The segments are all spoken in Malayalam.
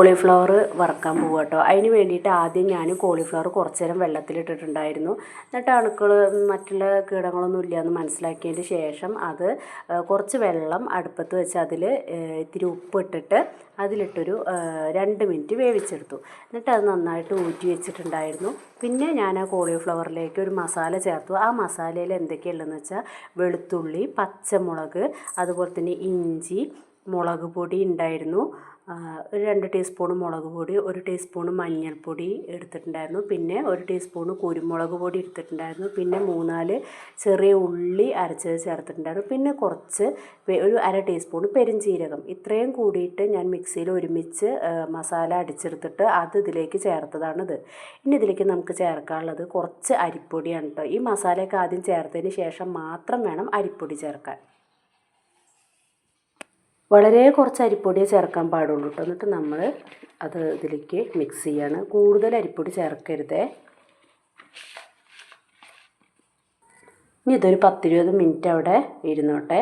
കോളിഫ്ലവർ വറക്കാൻ പോവുക കേട്ടോ. അതിന് വേണ്ടിയിട്ട് ആദ്യം ഞാൻ കോളിഫ്ലവർ കുറച്ച് നേരം വെള്ളത്തിലിട്ടിട്ടുണ്ടായിരുന്നു. എന്നിട്ട് അണുക്കൾ മറ്റുള്ള കീടങ്ങളൊന്നും ഇല്ലയെന്ന് മനസ്സിലാക്കിയതിന് ശേഷം അത് കുറച്ച് വെള്ളം അടുപ്പത്ത് വെച്ച് അതിൽ ഇത്തിരി ഉപ്പിട്ടിട്ട് അതിലിട്ടൊരു രണ്ട് മിനിറ്റ് വേവിച്ചെടുത്തു. എന്നിട്ട് അത് നന്നായിട്ട് ഊറ്റി വെച്ചിട്ടുണ്ടായിരുന്നു. പിന്നെ ഞാൻ ആ കോളിഫ്ലവറിലേക്ക് ഒരു മസാല ചേർത്തു. ആ മസാലയിൽ എന്തൊക്കെയുള്ളതെന്ന് വെച്ചാൽ വെളുത്തുള്ളി പച്ചമുളക് അതുപോലെ തന്നെ ഇഞ്ചി മുളക് പൊടി ഉണ്ടായിരുന്നു. ഒരു രണ്ട് ടീസ്പൂൺ മുളക് പൊടി ഒരു ടീസ്പൂൺ മഞ്ഞൾപ്പൊടി എടുത്തിട്ടുണ്ടായിരുന്നു. പിന്നെ ഒരു ടീസ്പൂൺ കുരുമുളക് പൊടി എടുത്തിട്ടുണ്ടായിരുന്നു. പിന്നെ മൂന്നാൽ ചെറിയ ഉള്ളി അരച്ചത് ചേർത്തിട്ടുണ്ടായിരുന്നു. പിന്നെ കുറച്ച് ഒരു അര ടീസ്പൂൺ പെരുംജീരകം ഇത്രയും കൂടിയിട്ട് ഞാൻ മിക്സിയിൽ ഒരുമിച്ച് മസാല അടിച്ചെടുത്തിട്ട് അത് ഇതിലേക്ക് ചേർത്തതാണിത്. ഇനി ഇതിലേക്ക് നമുക്ക് ചേർക്കാനുള്ളത് കുറച്ച് അരിപ്പൊടിയാണ് കേട്ടോ ഈ മസാലയൊക്കെ ആദ്യം ചേർത്തതിന് ശേഷം മാത്രം വേണം അരിപ്പൊടി ചേർക്കാൻ. വളരെ കുറച്ച് അരിപ്പൊടിയെ ചേർക്കാൻ പാടുള്ളൂ കേട്ടോ എന്നിട്ട് നമ്മൾ അത് ഇതിലേക്ക് മിക്സ് ചെയ്യാണ്. കൂടുതൽ അരിപ്പൊടി ചേർക്കരുതേ. ഇനി ഇതൊരു പത്തിരുപത് മിനിറ്റ് അവിടെ ഇരുന്നോട്ടെ.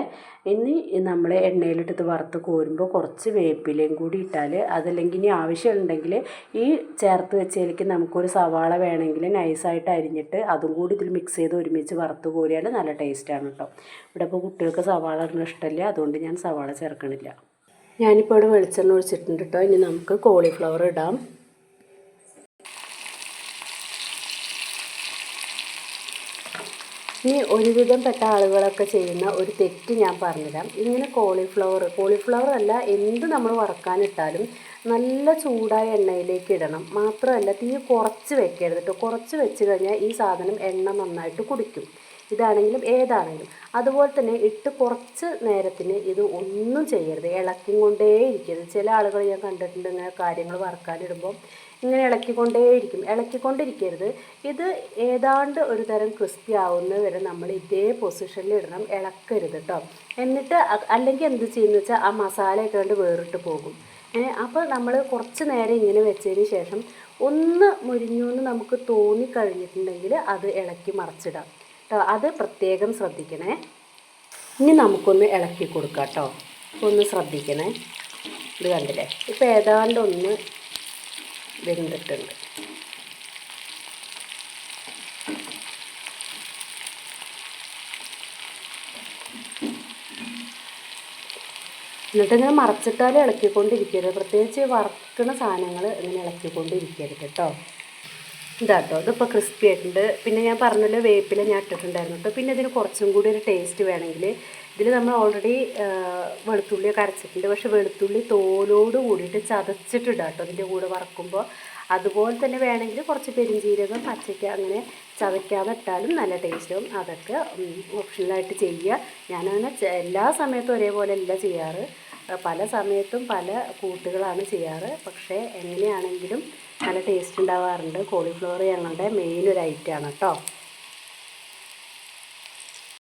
ഇനി നമ്മൾ എണ്ണയിലിട്ടത് വറുത്ത് കോരുമ്പോൾ കുറച്ച് വേപ്പിലയും കൂടി ഇട്ടാൽ അതല്ലെങ്കിൽ ഇനി ആവശ്യമുണ്ടെങ്കിൽ ഈ ചേർത്ത് വെച്ചതിലേക്ക് നമുക്കൊരു സവാള വേണമെങ്കിൽ നൈസായിട്ട് അരിഞ്ഞിട്ട് അതും കൂടി ഇതിൽ മിക്സ് ചെയ്ത് ഒരുമിച്ച് വറുത്ത് കോരിയാൽ നല്ല ടേസ്റ്റാണ് കേട്ടോ ഇവിടെ ഇപ്പോൾ കുട്ടികൾക്ക് സവാള ഇടുന്ന ഇഷ്ടമല്ല അതുകൊണ്ട് ഞാൻ സവാള ചേർക്കണില്ല. ഞാനിപ്പോൾ ഇവിടെ വെളിച്ചെണ്ണ ഒഴിച്ചിട്ടുണ്ട് കേട്ടോ ഇനി നമുക്ക് കോളിഫ്ലവർ ഇടാം. ഇനി ഒരുവിധം പെട്ട ആളുകളൊക്കെ ചെയ്യുന്ന ഒരു തെറ്റ് ഞാൻ പറഞ്ഞുതരാം. ഇങ്ങനെ കോളിഫ്ലവർ കോളിഫ്ലവർ അല്ല എന്ത് നമ്മൾ വറക്കാനിട്ടാലും നല്ല ചൂടായ എണ്ണയിലേക്ക് ഇടണം. മാത്രമല്ല തീ കുറച്ച് വെക്കരുത് കേട്ടോ കുറച്ച് വെച്ച് കഴിഞ്ഞാൽ ഈ സാധനം എണ്ണ നന്നായിട്ട് കുടിക്കും. ഇതാണെങ്കിലും ഏതാണെങ്കിലും. അതുപോലെ തന്നെ ഇട്ട് കുറച്ച് നേരത്തിന് ഇത് ഒന്നും ചെയ്യരുത്. ഇളക്കി കൊണ്ടേ ഇരിക്കരുത് ചില ആളുകൾ ഞാൻ കണ്ടിട്ടുണ്ട് ഇങ്ങനെ കാര്യങ്ങൾ വറക്കാനിടുമ്പോൾ ഇങ്ങനെ ഇളക്കിക്കൊണ്ടേയിരിക്കും ഇളക്കിക്കൊണ്ടിരിക്കരുത് ഇത് ഏതാണ്ട് ഒരു തരം ക്രിസ്പി ആവുന്നത് വരെ നമ്മൾ ഇതേ പൊസിഷനിൽ ഇടണം. ഇളക്കരുത് കേട്ടോ. എന്നിട്ട് അല്ലെങ്കിൽ എന്ത് ചെയ്യുന്ന വെച്ചാൽ ആ മസാലയൊക്കെ കണ്ട് വേറിട്ട് പോകും. അപ്പോൾ നമ്മൾ കുറച്ച് നേരം ഇങ്ങനെ വെച്ചതിന് ശേഷം ഒന്ന് മുരിഞ്ഞു എന്ന് നമുക്ക് തോന്നിക്കഴിഞ്ഞിട്ടുണ്ടെങ്കിൽ അത് ഇളക്കി മറിച്ചിടാം. കേട്ടോ അത് പ്രത്യേകം ശ്രദ്ധിക്കണേ. ഇനി നമുക്കൊന്ന് ഇളക്കി കൊടുക്കാം കേട്ടോ ഒന്ന് ശ്രദ്ധിക്കണേ. ഇത് കണ്ടില്ലേ? ഇപ്പോൾ ഏതാണ്ട് ഒന്ന് വെന്തിട്ടുണ്ട്. എന്നിട്ട് ഇങ്ങനെ മറച്ചിട്ടാലും ഇളക്കിക്കൊണ്ടിരിക്കരുത്. പ്രത്യേകിച്ച് വറുക്കുന്ന സാധനങ്ങൾ ഇങ്ങനെ ഇളക്കിക്കൊണ്ടിരിക്കരുത് കേട്ടോ ഇതാട്ടോ. ഇതിപ്പോൾ ക്രിസ്പി ആയിട്ടുണ്ട്. പിന്നെ ഞാൻ പറഞ്ഞല്ലോ വേപ്പില ഞാൻ ഇട്ടിട്ടുണ്ടായിരുന്നു. കേട്ടോ പിന്നെ ഇതിന് കുറച്ചും കൂടി ഒരു ടേസ്റ്റ് വേണമെങ്കിൽ ഇതിൽ നമ്മൾ ഓൾറെഡി വെളുത്തുള്ളിയൊക്കെ അരച്ചിട്ടുണ്ട്. പക്ഷേ വെളുത്തുള്ളി തോലോട് കൂടിയിട്ട് ചതച്ചിട്ടിടാം കേട്ടോ ഇതിന്റെ കൂടെ വറക്കുമ്പോൾ അതുപോലെ തന്നെ വേണമെങ്കിൽ കുറച്ച് പെരുംജീരകം പച്ചയ്ക്ക അങ്ങനെ ചതയ്ക്കാതെ ഇട്ടാലും നല്ല ടേസ്റ്റും അതൊക്കെ ഓപ്ഷണലായിട്ട് ചെയ്യുക. ഞാനങ്ങനെ എല്ലാ സമയത്തും ഒരേപോലെ അല്ല ചെയ്യാറ്. പല സമയത്തും പല കൂട്ടുകളാണ് ചെയ്യാറ്. പക്ഷേ എങ്ങനെയാണെങ്കിലും നല്ല ടേസ്റ്റ് ഉണ്ടാവാറുണ്ട്. കോളിഫ്ലവർ ഞങ്ങളുടെ മെയിൻ ഒരു ഐറ്റമാണ് കേട്ടോ